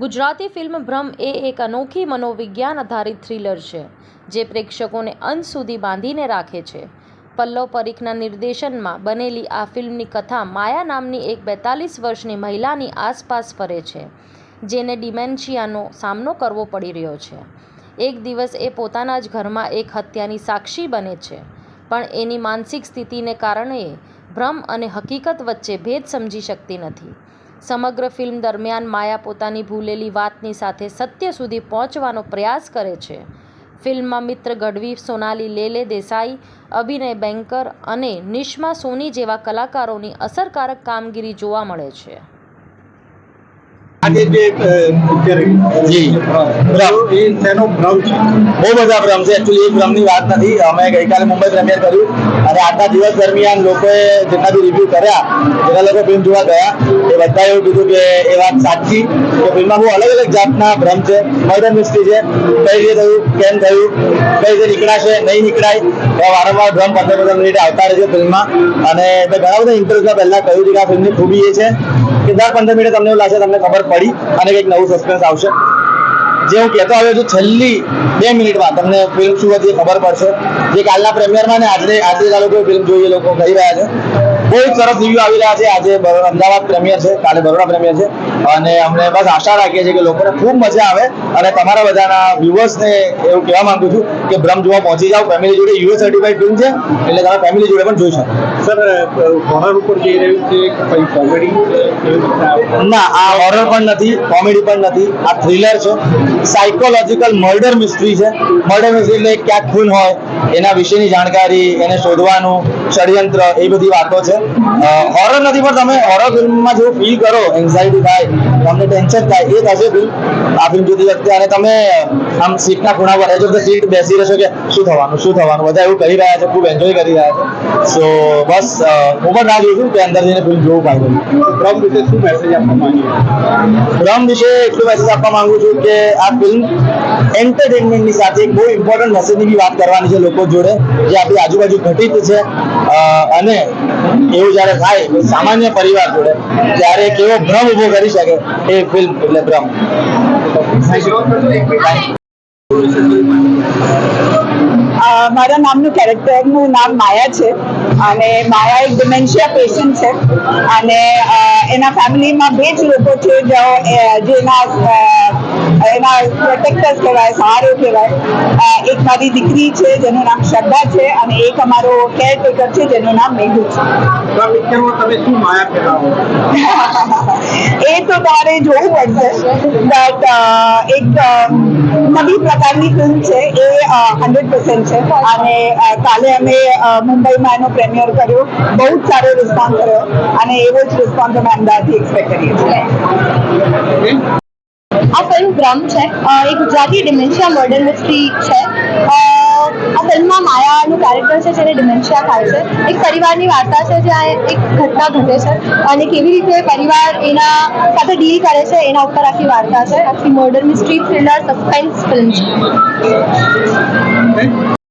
Gujarati film ભ્રમ એ એક અનોખી મનોવિજ્ઞાન આધારિત થ્રિલર છે, જે પ્રેક્ષકોને અંત સુધી બાંધીને રાખે છે. પલ્લવ પરીખના નિર્દેશનમાં બનેલી આ ફિલ્મની કથા માયા નામની એક બેતાલીસ વર્ષની મહિલાની આસપાસ ફરે છે, જેને ડિમેન્શિયાનો સામનો કરવો પડી રહ્યો છે. એક દિવસ એ પોતાના જ ઘરમાં એક હત્યાની સાક્ષી બને છે, પણ એની માનસિક સ્થિતિને કારણે ભ્રમ અને હકીકત વચ્ચે ભેદ સમજી શકતી નથી. સમગ્ર ફિલ્મ દરમિયાન માયા પોતાની ભૂલેલી વાતની સાથે સત્ય સુધી પહોંચવાનો પ્રયાસ કરે છે. ફિલ્મમાં મિત્ર ગઢવી, સોનાલી, લેલે, દેસાઈ, અભિનય બેંકર અને નિશ્મા સોની જેવા કલાકારોની અસરકારક કામગીરી જોવા મળે છે. આજે જે જી એ તેનો ભ્રમ છે? બહુ બધા ભ્રમ છે. એકચ્યુઅલી એક ભ્રમની વાત નથી. અમે ગઈકાલે મુંબઈ પ્રેમિયર કર્યું અને આજના દિવસ દરમિયાન લોકોએ જેટલા બી રિવ્યુ કર્યા જેટલા લોકો ફિલ્મ જોવા ગયા એ બધા એવું કીધું કે એ વાત સાચી કે ફિલ્મમાં બહુ અલગ અલગ જાતના ભ્રમ છે. મર્ડર મિસ્ટ્રી છે. કઈ રીતે થયું? કેમ થયું? કઈ રીતે નીકળાશે? નહીં નીકળાય? એવા વારંવાર ભ્રમ પંદર પંદર મિનિટ આવતા રહે છે ફિલ્મમાં અને મેં ઘણા બધા ઇન્ટરવ્યુમાં પહેલા કહ્યું છે કે આ ફિલ્મની ખૂબી એ છે કે પંદર મિનિટે તમને એવું લાગશે તમને ખબર પડી અને કંઈક નવું સસ્પેન્સ આવશે. જે હું કહેતો આવ્યો છું, છેલ્લી બે મિનિટમાં તમને ફિલ્મ શું હતી ખબર પડશે. જે કાલના પ્રેમિયરમાં ને આજે આજે આ લોકો ફિલ્મ જોઈએ, લોકો કહી રહ્યા છે. બહુ જ સરસ રિવ્યુ આવી રહ્યા છે. આજે અમદાવાદ પ્રેમિયર છે. કાલે બરોડા પ્રેમિયર છે. અને અમને બસ આશા રાખીએ છીએ કે લોકોને ખૂબ મજા આવે અને તમારા બધાના વ્યુઅર્સને એવું કહેવા માંગુ છું કે ભ્રમ જોવા પહોંચી જાઓ. ફેમિલી જોડે યુએસ સર્ટિફાઈડ ફિલ્મ છે. એટલે તમે ફેમિલી જોડે પણ જોઈ શકો. સર હોરર ઉપર જઈ રહ્યું છે કઈ કોમેડી ના આ હોરર પણ નથી કોમેડી પણ નથી. આ થ્રિલર છે. સાયકોલોજીકલ મર્ડર મિસ્ટ્રી છે. મર્ડર મિસ્ટ્રી એટલે ક્યાંક ખૂન હોય એના વિશેની જાણકારી એને શોધવાનું ષડયંત્ર એ બધી વાતો છે. હોરર નથી પણ તમે હોરર ફિલ્મમાં જેવું ફીલ કરો એન્ઝાયટી થાય તમને ટેન્શન થાય એ થશે ફિલ્મ આ ફિલ્મ જોતી વખતે અને તમે આમ સીટના ખૂણા પર ઓફ ધ સીટ બેસી રહેશો કે શું થવાનું શું થવાનું? બધા એવું કરી રહ્યા છે ખૂબ એન્જોય કરી રહ્યા છે. સો બસ હું પણ રાહ જોઉં છું કે અંદર જઈને ફિલ્મ જોવું પાછું ભ્રમ વિશે શું મેસેજ આપવા માંગુ ભ્રમ વિશે એટલું મેસેજ આપવા માંગુ છું કે આ ફિલ્મ એન્ટરટેનમેન્ટની સાથે બહુ ઇમ્પોર્ટન્ટ મેસેજની બી વાત કરવાની છે લોકો જોડે. જે આપણી આજુબાજુ ઘટિત છે. અને એવું જ્યારે થાય સામાન્ય પરિવાર જોડે ત્યારે કેવો ભ્રમ ઊભો કરી શકે એ ફિલ્મ એટલે ભ્રમ. મારા નામનું કેરેક્ટરનું નામ માયા છે અને માયા એક ડિમેન્શિયા પેશન્ટ છે અને એના ફેમિલીમાં બે જ લોકો છે જો અ, જેના એના પ્રોટેક્ટર્સ કહેવાય સહારો કહેવાય. એક મારી દીકરી છે જેનું નામ શ્રદ્ધા છે અને એક અમારો કેરટેકર છે જેનું નામ મેઘુ છે. એ તો તમારે જોવું પડશે. બટ એક નવી પ્રકારની ફિલ્મ છે. એ હંડ્રેડ પર્સન્ટ છે. અને કાલે અમે મુંબઈમાં એનો પ્રેમિયર કર્યો. બહુ જ સારો રિસ્પોન્સ રહ્યો અને એવો જ રિસ્પોન્સ અમે અમદાવાદથી એક્સપેક્ટ કરીએ છીએ. ફિલ્મ ભ્રમ છે. એ ગુજરાતી ડિમેન્શિયા મર્ડર મિસ્ટ્રી છે. આ ફિલ્મમાં માયાનું કેરેક્ટર છે જેને ડિમેન્શિયા થાય છે. એક પરિવારની વાર્તા છે જ્યાં એક ઘટના ઘટે છે અને કેવી રીતે પરિવાર એના સાથે ડીલ કરે છે એના ઉપર આખી વાર્તા છે. આખી murder mystery thriller suspense film છે.